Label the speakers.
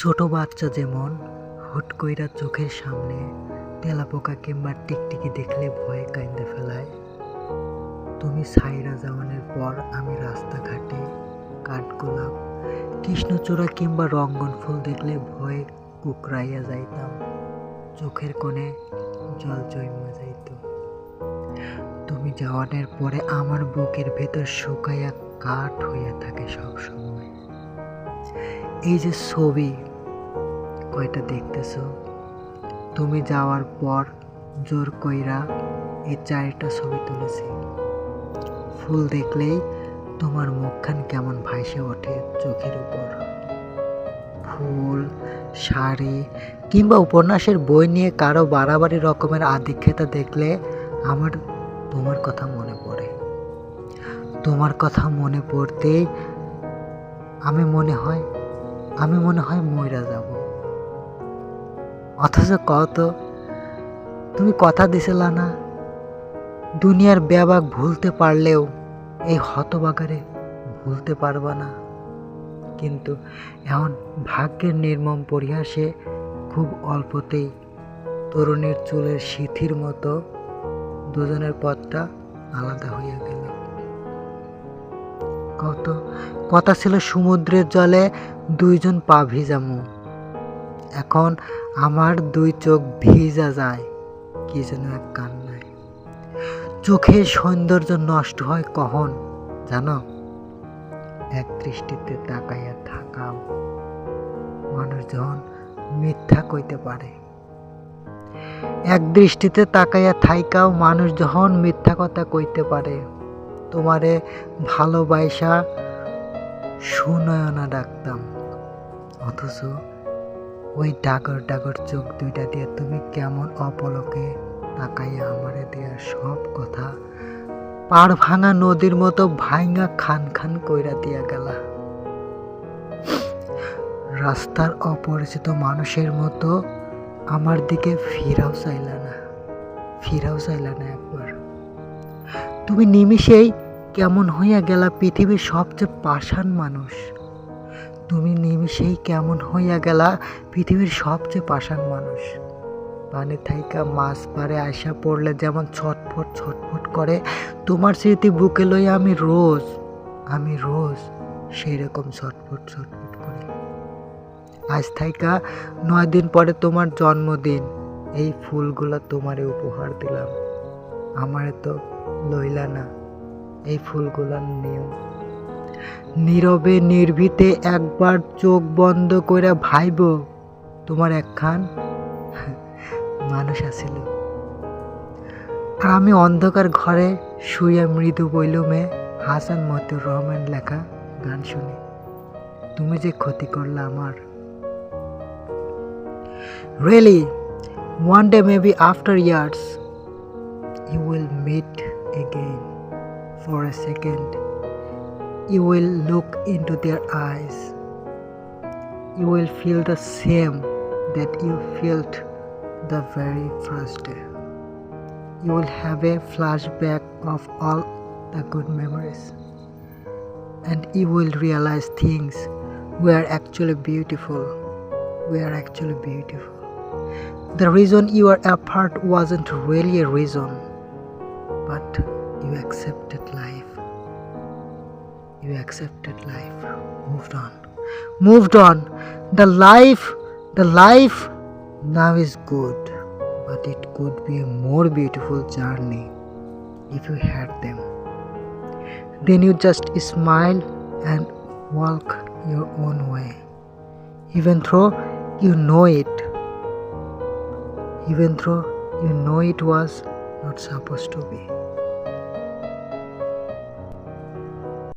Speaker 1: ছোট বাচ্চা যেমন, হুট কইরা চোখের সামনে তেলাপোকা কিংবা টিকটিকি দেখলে ভয়ে কাইন্দে ফেলায়। তুমি সাইরা যাওয়ানোর পর আমি রাস্তাঘাটে কাঠগোলাপ, কৃষ্ণচূড়া কিংবা রঙ্গন ফুল দেখলে ভয়ে কুকরাইয়া যাইতাম। চোখের কোণে জল জন্মা যাইত। তুমি যাওয়ানের পরে আমার বুকের ভেতর শুকাইয়া কাঠ হইয়া থাকে সব সময় এই যে ছবি কয়টা দেখতেছ? তুমি যাওয়ার পর জোর কইরা এই চারটা ছবি তুলেছি। ফুল দেখলেই তোমার মুখখান কেমন ভাইসে ওঠে চোখের উপর। ফুল, শাড়ি কিংবা উপন্যাসের বই নিয়ে কারও বাড়াবাড়ি রকমের আধিক্যতা দেখলে আমার তোমার কথা মনে পড়ে। তোমার কথা মনে পড়তেই আমি মনে হয়, আমি মনে হয় ময়রা যাব। অথচ কত তুমি কথা দিছিলা না, দুনিয়ার ব্যাবাক ভুলতে পারলেও এই হতবাগারে ভুলতে পারবা না। কিন্তু এখন ভাগ্যের নির্মম পরিহাসে খুব অল্পতেই তরুণীর চুলের সিথির মতো দুজনের পথটা আলাদা হইয়া গেল। কত কথা ছিল সমুদ্রের জলে দুইজন পা ভিজামু। এখন আমার দুই চোখ ভিজা যায়, কি যেন এক কান্নায়। চোখের সৌন্দর্য নষ্ট হয় কখন জানো? এক দৃষ্টিতে তাকাইয়া থাকাও মানুষ যখন মিথ্যা কইতে পারে। এক দৃষ্টিতে তাকাইয়া থাইকাও মানুষ যখন মিথ্যা কথা কইতে পারে। তোমারে ভালোবাসা সুনয়না ডাকতাম, অথচ ওই ডাগর ডাগর চোখ দুইটা দিয়ে তুমি কেমন অপলকে তাকাইয়া আমারে দেয়া সব কথা। পাড় ভাঙা নদীর মতো ভাঙা খান খান কইরা দিয়া গেলা। রাস্তার অপরিচিত মানুষের মতো আমার দিকে ফিরাও চাইলা না, ফিরাও চাইলা না একবার। তুমি নিমিষেই কেমন হইয়া গেলা পৃথিবীর সবচেয়ে পাষাণ মানুষ। তুমি নিমিষেই কেমন হইয়া গেলা, পৃথিবীর সবচেয়ে পাষাণ মানুষ। পানি থাইকা মাছ পারে আশা পড়লে যেমন ছটফট ছটফট করে, তোমার স্মৃতি বুকে লই আমি রোজ আমি রোজ সেই রকম ছটফট ছটফট করি। আজ থাইকা নয় দিন পরে তোমার জন্মদিন, এই ফুলগুলো তোমারে উপহার দিলাম। আমারে তো লইলা না, এই ফুলগুলার নিয়ম। নীরবে নির্ভীতে একবার চোখ বন্ধ করে ভাইব, তোমার একখান মানুষ আছিল। আর আমি অন্ধকার ঘরে শুয়ে মৃদু বইলুমে হাসান মতিউর রহমান লেখা গান শুনি। তুমি যে ক্ষতি করলে আমার। Really one day maybe after years you will meet again for a second. You will look into their eyes. You will feel the same that you felt the very first day. You will have a flashback of all the good memories. And you will realize things were actually beautiful. Were actually beautiful. The reason you are apart wasn't really a reason, but you accepted life you accepted life. Moved on. Moved on. The life the life now is good. But it could be a more beautiful journey if you had them. Then you just smile and walk your own way. Even though you know it. Even though you know it was not supposed to be